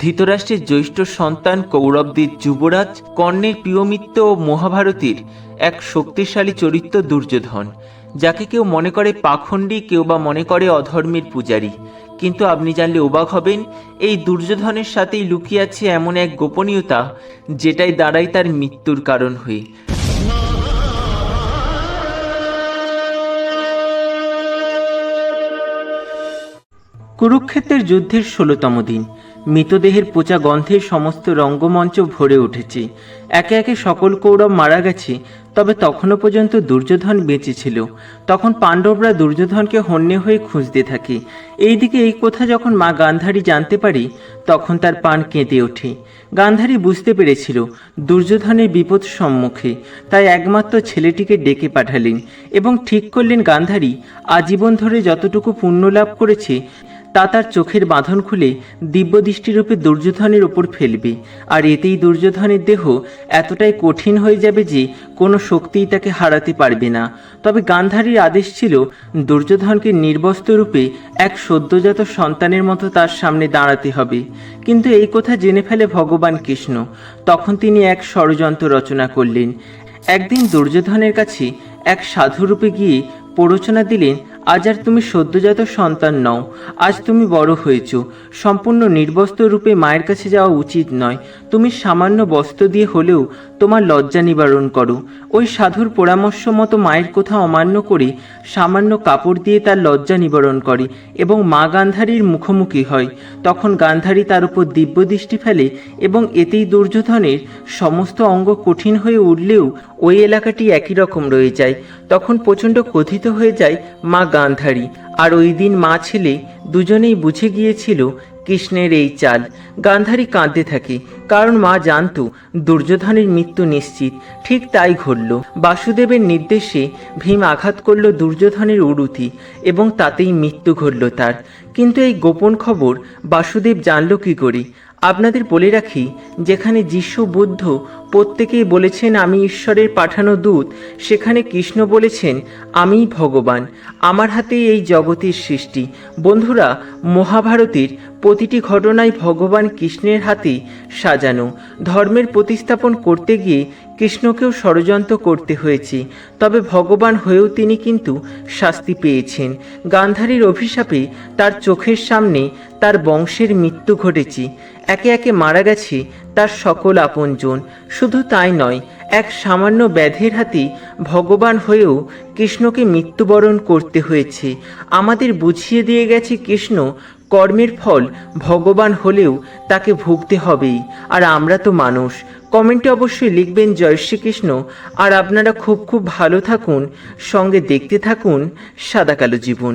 ধৃতরাষ্ট্রের জ্যৈষ্ঠ সন্তান কৌরবদের যুবরাজ, কর্ণের প্রিয়মিত্র ও মহাভারতীর এক শক্তিশালী চরিত্র দুর্যোধন, যাকে কেউ মনে করে পাখণ্ডী, কেউ বা মনে করে অধর্মের পূজারী। কিন্তু আপনি জানলে অবাক হবেন, এই দুর্যোধনের সাথেই লুকিয়ে আছে এমন এক গোপনীয়তা, যেটাই দাঁড়ায় তার মৃত্যুর কারণ হয়ে কুরুক্ষেত্রের যুদ্ধের ষোলোতম দিন। মৃতদেহের পচা গন্ধের সমস্ত রঙ্গমঞ্চ ভরে উঠেছে। একে একে সকল কৌরব মারা গেছে, তবে তখনও পর্যন্ত দুর্যোধন বেঁচে ছিল। তখন পাণ্ডবরা দুর্যোধনকে হন্যে হয়ে খুঁজতে থাকে। এইদিকে এই কথা যখন মা গান্ধারী জানতে পারে, তখন তার পান কেঁদে ওঠে। গান্ধারী বুঝতে পেরেছিল, দুর্যোধনের বিপদ সম্মুখে। তাই একমাত্র ছেলেটিকে ডেকে পাঠালেন এবং ঠিক করলেন গান্ধারী, আজীবন ধরে যতটুকু পুণ্য লাভ করেছে তা তার চোখের বাঁধন খুলে দিব্যদৃষ্টিরূপে দুর্যোধনের ওপর ফেলবে। আর এতেই দুর্যোধনের দেহ এতটাই কঠিন হয়ে যাবে যে কোনো শক্তিই তাকে হারাতে পারবে না। তবে গান্ধারীর আদেশ ছিল, দুর্যোধনকে নির্বস্ত্র রূপে এক সদ্যজাত সন্তানের মতো তার সামনে দাঁড়াতে হবে। কিন্তু এই কথা জেনে ফেলে ভগবান কৃষ্ণ। তখন তিনি এক ষড়যন্ত্র রচনা করলেন। একদিন দুর্যোধনের কাছে এক সাধুরূপে গিয়ে প্ররোচনা দিলেন আজ আর তুমি সদ্যজাত সন্তান নও। আজ তুমি বড় হয়েছ। সম্পূর্ণ নির্বস্ত্র রূপে মায়ের কাছে যাওয়া উচিত নয়। তুমি সামান্য বস্ত্র দিয়ে হলেও তোমার লজ্জা নিবারণ করো। ওই সাধুর পরামর্শ মতো মায়ের কথা অমান্য করে, সামান্য কাপড় দিয়ে তার লজ্জা নিবারণ করে এবং মা গান্ধারীর মুখোমুখি হয় তখন গান্ধারী তার উপর দিব্য দৃষ্টি ফেলে এবং এতেই দুর্যোধনের সমস্ত অঙ্গ কঠিন হয়ে উঠলেও ওই এলাকাটি একই রকম রয়ে যায়। তখন প্রচণ্ড কথিত হয়ে যায় মা গান্ধারী। আর ওই দিন মা ছেলে দুজনেই বুঝে গিয়েছিল কৃষ্ণের এই চাল। গান্ধারী কাঁদতে থাকে, কারণ মা জানতো দুর্যোধনের মৃত্যু নিশ্চিত। ঠিক তাই ঘটল। বাসুদেবের নির্দেশে ভীম আঘাত করল দুর্যোধনের উরুতি, এবং তাতেই মৃত্যু ঘটল তার। কিন্তু এই গোপন খবর বাসুদেব জানল কি করে? আপনাদের বলে রাখি, যেখানে যিশু বুদ্ধ প্রত্যেকেই বলেছেন, আমি ঈশ্বরের পাঠানো দূত। সেখানে কৃষ্ণ বলেছেন, আমি ভগবান। আমার হাতেই এই জগতের সৃষ্টি। বন্ধুরা, মহাভারতের প্রতিটি ঘটনায় ভগবান কৃষ্ণের হাতে সাজানো। ধর্মের প্রতিস্থাপন করতে গিয়ে কৃষ্ণকেও ষড়যন্ত্র করতে হয়েছে। তবে ভগবান হয়েও তিনি কিন্তু শাস্তি পেয়েছেন। গান্ধারীর অভিশাপে তার চোখের সামনে তার বংশের মৃত্যু ঘটেছে। একে একে মারা গেছে তার সকল আপনজন। শুধু তাই নয়, এক সামান্য ব্যাধের হাতে ভগবান হয়েও কৃষ্ণকে মৃত্যুবরণ করতে হয়েছে। আমাদের বুঝিয়ে দিয়ে গেছে কৃষ্ণ কর্মের ফল ভগবান হলেও তাকে ভুগতে হবেই। আর আমরা তো মানুষ। কমেন্টে অবশ্যই লিখবেন, জয় শ্রীকৃষ্ণ। আর আপনারা খুব খুব ভালো থাকুন, সঙ্গে দেখতে থাকুন সাদা কালো জীবন।